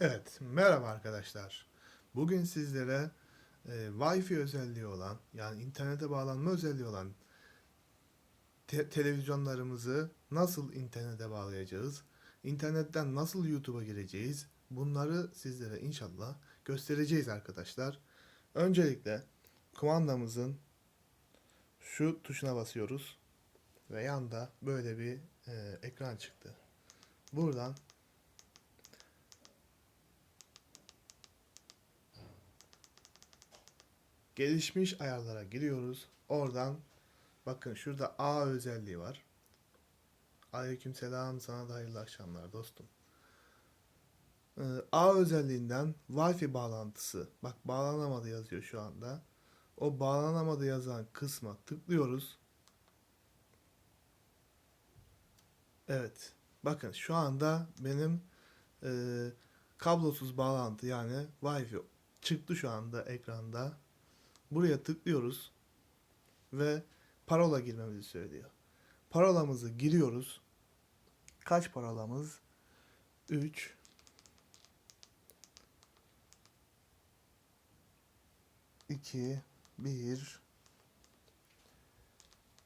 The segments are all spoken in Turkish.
Evet, merhaba arkadaşlar. Bugün sizlere e, Wi-Fi özelliği olan, yani internete bağlanma özelliği olan te- televizyonlarımızı nasıl internete bağlayacağız, internetten nasıl YouTube'a gireceğiz, bunları sizlere inşallah göstereceğiz arkadaşlar. Öncelikle kumandamızın şu tuşuna basıyoruz ve yanda böyle bir e, ekran çıktı. Buradan gelişmiş ayarlara giriyoruz. Oradan bakın şurada A özelliği var. Aleykümselam sana da hayırlı akşamlar dostum. Ee, A özelliğinden Wi-Fi bağlantısı. Bak bağlanamadı yazıyor şu anda. O bağlanamadı yazan kısma tıklıyoruz. Evet. Bakın şu anda benim e, kablosuz bağlantı yani Wi-Fi çıktı şu anda ekranda. Buraya tıklıyoruz ve parola girmemizi söylüyor. Parolamızı giriyoruz. Kaç parolamız? 3 2 1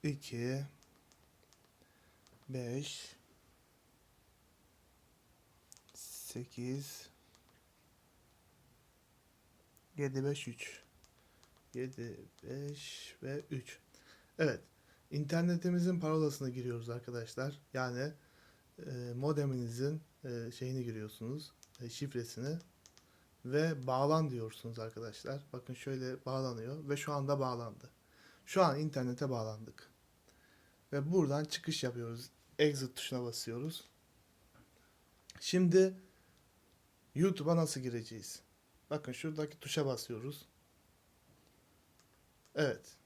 2 5 8 7 5 3 7, 5 ve 3. Evet. internetimizin parolasını giriyoruz arkadaşlar. Yani e, modeminizin e, şeyini giriyorsunuz. E, şifresini. Ve bağlan diyorsunuz arkadaşlar. Bakın şöyle bağlanıyor. Ve şu anda bağlandı. Şu an internete bağlandık. Ve buradan çıkış yapıyoruz. Exit tuşuna basıyoruz. Şimdi YouTube'a nasıl gireceğiz? Bakın şuradaki tuşa basıyoruz. Evet.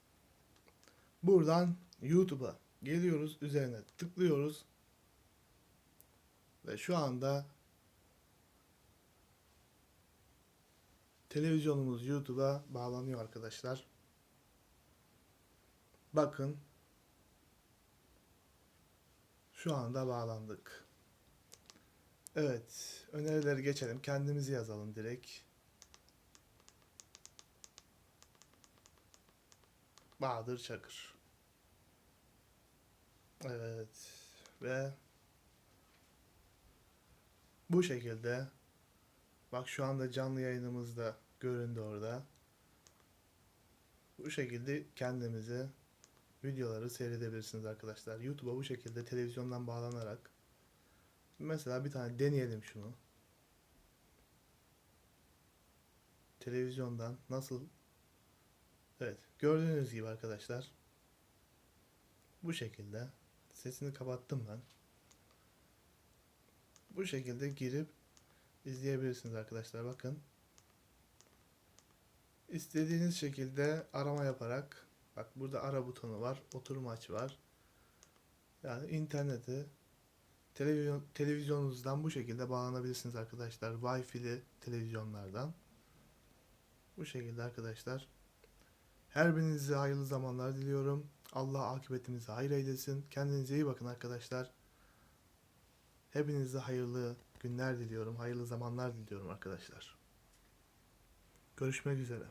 Buradan YouTube'a geliyoruz. Üzerine tıklıyoruz. Ve şu anda televizyonumuz YouTube'a bağlanıyor arkadaşlar. Bakın. Şu anda bağlandık. Evet. Önerileri geçelim. Kendimizi yazalım direkt. Bahadır Çakır. Evet. Ve bu şekilde bak şu anda canlı yayınımızda göründü orada. Bu şekilde kendimizi videoları seyredebilirsiniz arkadaşlar. YouTube'a bu şekilde televizyondan bağlanarak mesela bir tane deneyelim şunu. Televizyondan nasıl Evet, gördüğünüz gibi arkadaşlar. Bu şekilde sesini kapattım ben. Bu şekilde girip izleyebilirsiniz arkadaşlar. Bakın. İstediğiniz şekilde arama yaparak bak burada ara butonu var, oturum aç var. Yani interneti televizyon televizyonunuzdan bu şekilde bağlanabilirsiniz arkadaşlar. Wi-Fi'li televizyonlardan. Bu şekilde arkadaşlar. Her birinize hayırlı zamanlar diliyorum. Allah akıbetimizi hayır eylesin. Kendinize iyi bakın arkadaşlar. Hepinize hayırlı günler diliyorum. Hayırlı zamanlar diliyorum arkadaşlar. Görüşmek üzere.